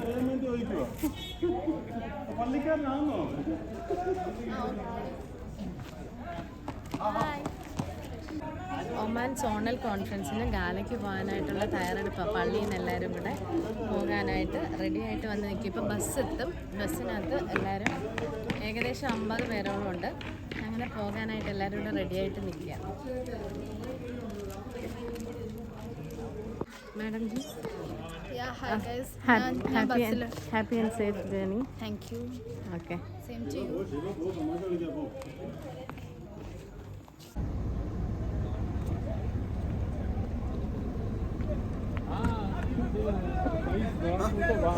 അറിയാൻ വേണ്ടി ചോദിക്കുക പള്ളിക്കാരനാണോ ഒമാൻ സോണൽ കോൺഫറൻസിന് ഗാലയ്ക്ക് പോകാനായിട്ടുള്ള തയ്യാറെടുപ്പാണ് പള്ളിയിൽ നിന്ന് എല്ലാവരും കൂടെ പോകാനായിട്ട് റെഡി ആയിട്ട് വന്ന് നിൽക്കും ഇപ്പോൾ ബസ് എത്തും. ബസ്സിനകത്ത് എല്ലാവരും ഏകദേശം അമ്പത് പേരോളം ഉണ്ട്. അങ്ങനെ പോകാനായിട്ട് എല്ലാവരും കൂടെ റെഡി ആയിട്ട് നിൽക്കുക madam ji. Happy and safe journey Thank you. Okay Same to you.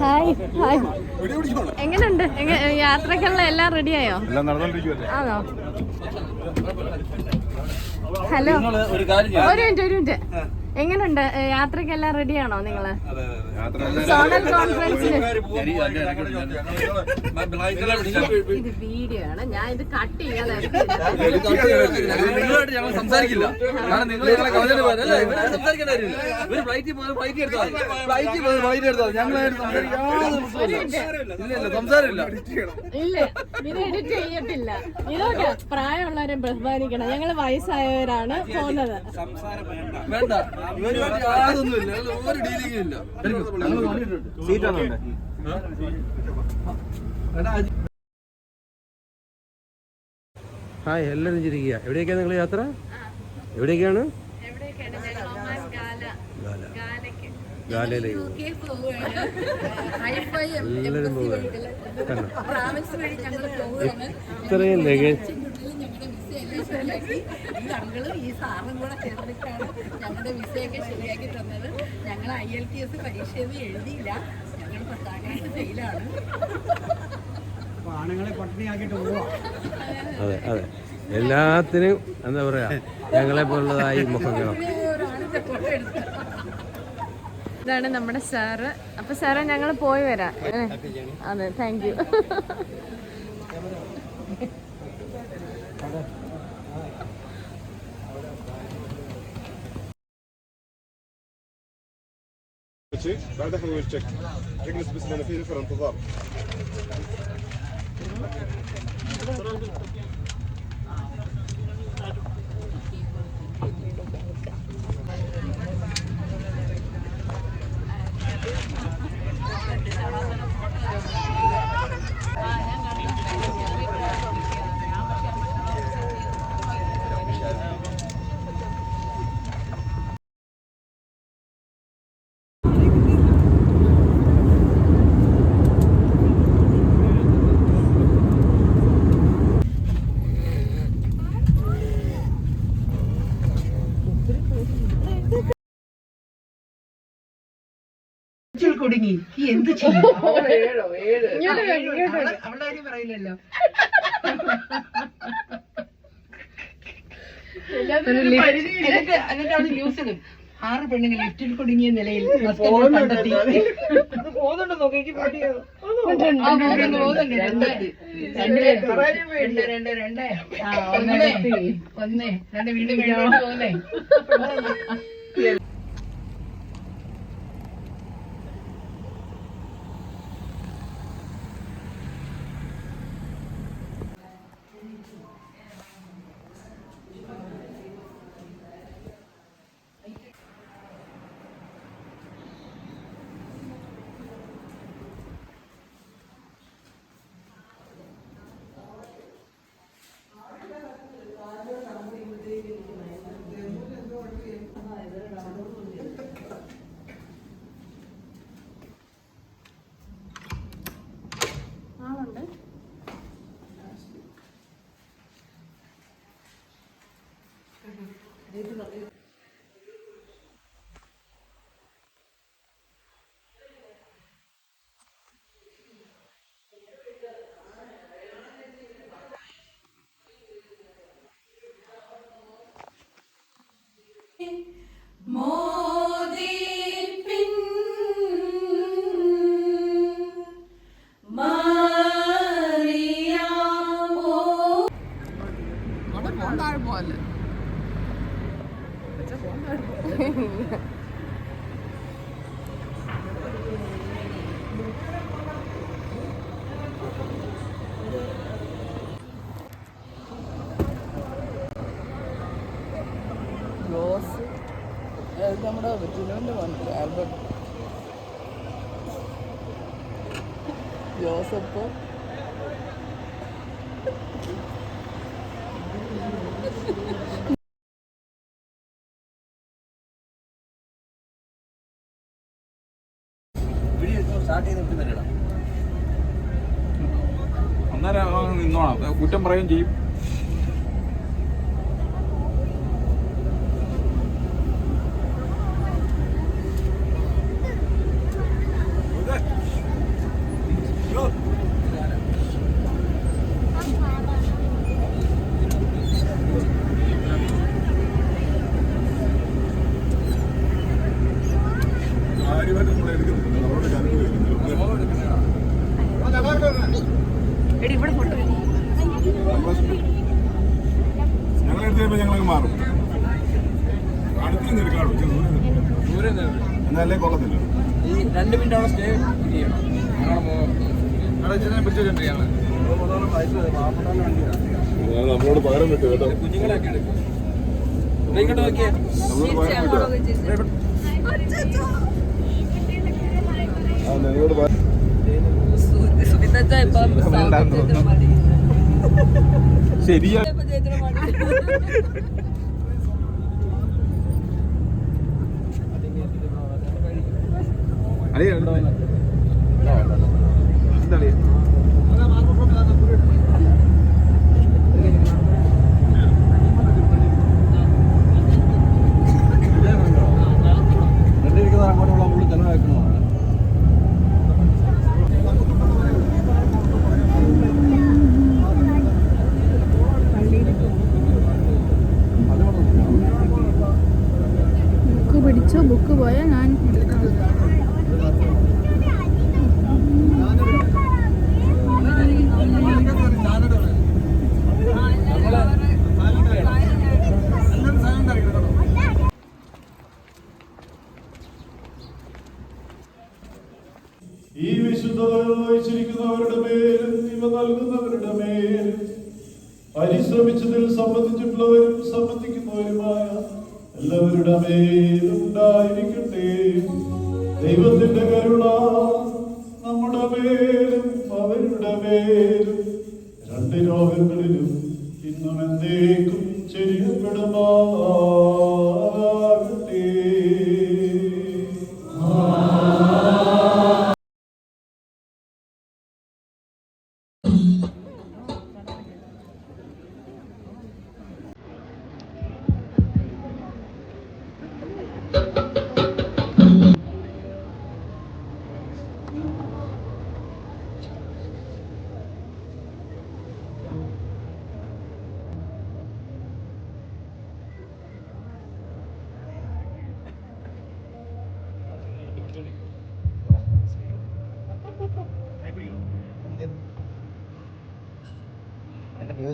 Hi hi എങ്ങനെയുണ്ട്? എങ്ങനെ യാത്രക്കുള്ള എല്ലാം റെഡിയായോ? ആണോ? ഹലോ. ഒരു മിനിറ്റ് ഒരു മിനിറ്റ്. എങ്ങനെയുണ്ട് യാത്രക്കെല്ലാം റെഡിയാണോ നിങ്ങൾ? സോണൽ ഇത് വീഡിയോ ആണ്. ഞാൻ ഇത് കട്ട് ഞങ്ങൾ സംസാരിക്കില്ല. കാരണം നിങ്ങൾ ഞങ്ങളെ കളഞ്ഞിട്ട് പോയത് അല്ലേ ഇവർ സംസാരിക്കേണ്ട കാര്യമില്ല. ഇവർ ഫ്ലൈറ്റിൽ പോയത് ഫ്ലൈറ്റ് എടുത്താൽ ഫ്ലൈറ്റിൽ പോയത് ഫ്ലൈറ്റ് എടുത്താൽ ഞങ്ങളായിട്ട് ഇല്ല. ഇല്ല സംസാരമില്ല. ഇല്ല. ഇത് എഡിറ്റ് ചെയ്യത്തില്ല. ഇതൊക്കെ പ്രായമുള്ളവരെ ബഹുമാനിക്കണം. ഞങ്ങൾ വയസ്സായവരാണ് പോകുന്നത്. വേണ്ട. ഇവരുമായിട്ട് യാതൊന്നുമില്ല. ഒരു ഡീലിംഗും ഇല്ല. ഹായ് എല്ലാവരും ചിരിക്കുക എവിടേക്കാണ് നിങ്ങൾ യാത്ര? എവിടേക്കാണ് എവിടെയൊക്കെയാണ്? ഗാലയിലേക്ക്. എല്ലാവരും ഇത്രയും ലഗേജ് ഈ അങ്കിളും ഈ സാറും കൂടെ ചേർന്നിട്ടാണ് ഞങ്ങളുടെ വിസയൊക്കെ ശരിയാക്കി തന്നത്. ഞങ്ങൾ ഐ എൽ ടി എസ് പരീക്ഷയൊന്നും എഴുതിയില്ല. ഞങ്ങൾ പത്താം ക്ലാസ് ഫെയിലാണ് അതെ അതെ. എല്ലാത്തിനും എന്താ പറയാ ഞങ്ങളെ പോലുള്ളതായി മുഖങ്ങളും ഇതാണ് നമ്മുടെ സാറ്. അപ്പൊ സാറേ ഞങ്ങൾ പോയി വരാം. അതെ താങ്ക് യു تشيك بعدها إحنا ويل تشيك اجلس بس لأنه في ريفر انتظار. കുടുങ്ങി ഈ എന്ത് ചെയ്യും അവളുടെ കാര്യം പറയില്ലല്ലോ എന്നിട്ട് എന്നിട്ട് അവിടെ ന്യൂസ് ഇടും ആറ് പെണ്ണുങ്ങൾ ലിഫ്റ്റിൽ കുടുങ്ങിയ നിലയിൽ കണ്ടെത്തി ഒന്ന് ഒന്ന് രണ്ട് വീണ്ടും വീണ്ടും പോകുന്നേ Wonderwall. റോസ് നമ്മുടെ വെറ്റിനുവിന്റെ മോനുണ്ട് ആൽബർട്ട് ജോസഫ് പറയുകയും ചെയ്യും. എന്നാലേ കൊള്ളത്തില്ല. ഈ രണ്ട് മിനിറ്റ് അവിടെ സ്റ്റേ ചെയ്യണം. നമ്മളോട് പകരം വിട്ടു കേട്ടോ. എടുക്കും. ഇങ്ങോട്ട് നോക്കിയേ. നമ്മളോട് പകരം വിട്ടു ശരിയാ. അങ്ങോട്ടുള്ള പുള്ളി തന്നെ ബുക്ക് ഈ വിശുദ്ധതകൾ വഹിച്ചിരിക്കുന്നവരുടെ മേലും ഇവ നൽകുന്നവരുടെ മേലും പരിശ്രമിച്ചതിൽ സംബന്ധിച്ചിട്ടുള്ളവരും സംബന്ധിക്കുന്നവരുമായ എല്ലാവരുടെ മേലും ഉണ്ടായിരിക്കട്ടെ. ദൈവത്തിന്റെ കരുണ നമ്മുടെ മേലും അവരുടെ മേലും. രണ്ട് ലോകങ്ങളിലും ഇന്നും എന്നേക്കും ചെരിയപ്പെടുമാറാകട്ടെ.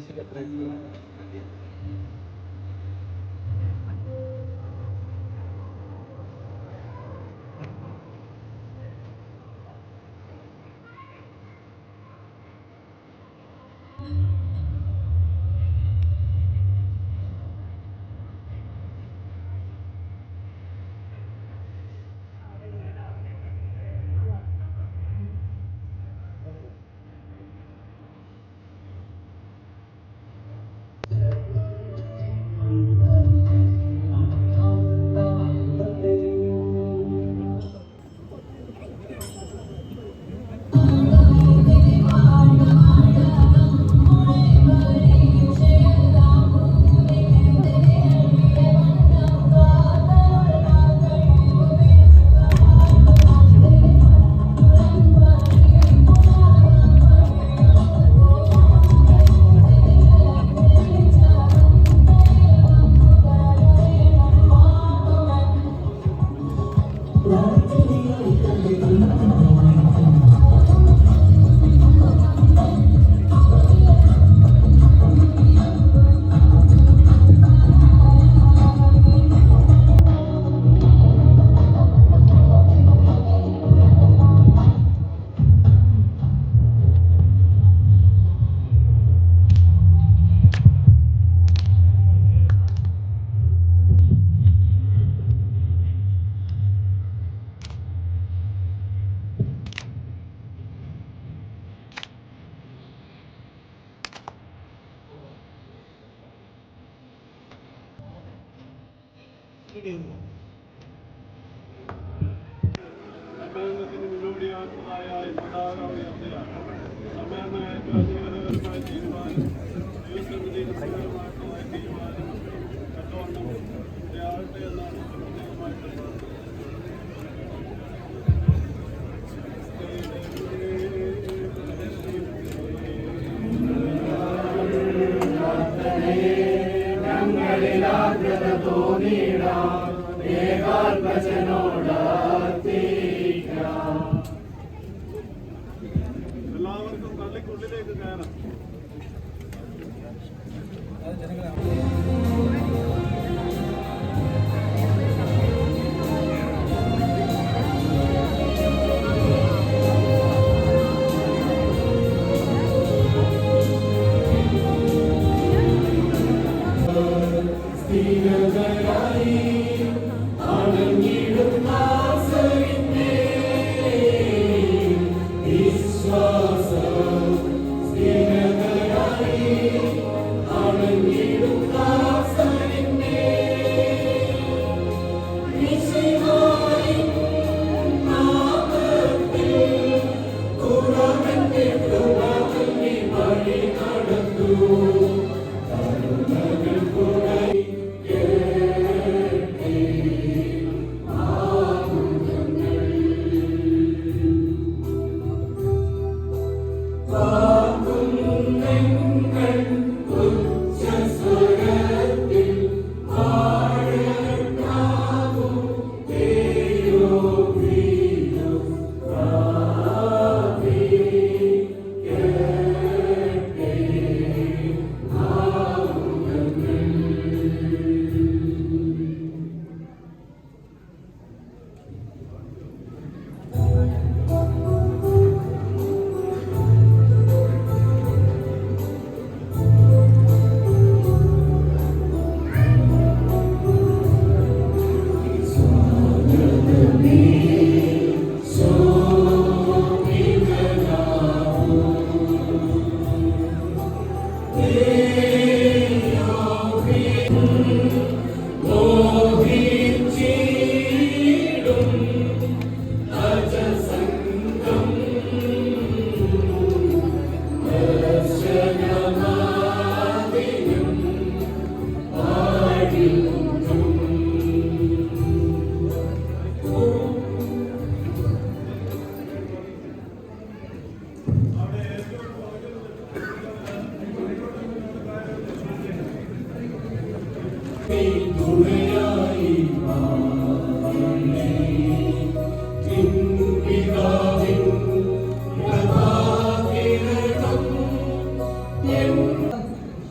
saya sikat review Ihnen.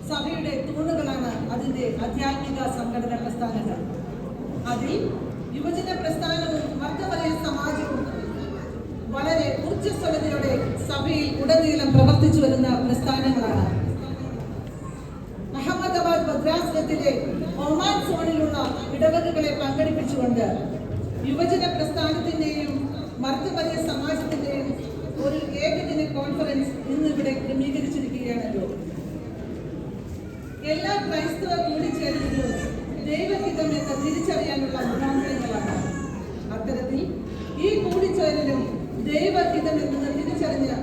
സഭയുടെ തൂണുകളാണ് അതിന്റെ ആധ്യാത്മിക സംഘടന പ്രസ്ഥാനങ്ങൾ. അതിൽ യുവജന പ്രസ്ഥാനവും വർഗവലയ സമാജവും വളരെ ഊർജസ്വലതയോടെ സഭയിൽ ഉടനീളം പ്രവർത്തിച്ചു വരുന്ന പ്രസ്ഥാനങ്ങളാണ്. അഹമ്മദാബാദ് ഭദ്രാസനത്തിലെ ഒമാൻ സോണിലുള്ള ഇടവകകളെ പങ്കെടുപ്പിച്ചുകൊണ്ട് യുവജന പ്രസ്ഥാനത്തിന്റെയും മർദ്ദപര്യ സമാജത്തിന്റെയും ഒരു ഏകദിന കോൺഫറൻസ് ഇന്ന് ഇവിടെ ക്രമീകരിച്ചിരിക്കുകയാണല്ലോ. എല്ലാ ക്രൈസ്തവ കൂടിച്ചേരലുകളും ദൈവഹിതം എന്ന് തിരിച്ചറിയാനുള്ള മുഖാന്തരങ്ങളാണ് അത്തരത്തിൽ ഈ കൂടിച്ചേരലും ദൈവഹിതം എന്ന് തിരിച്ചറിഞ്ഞ്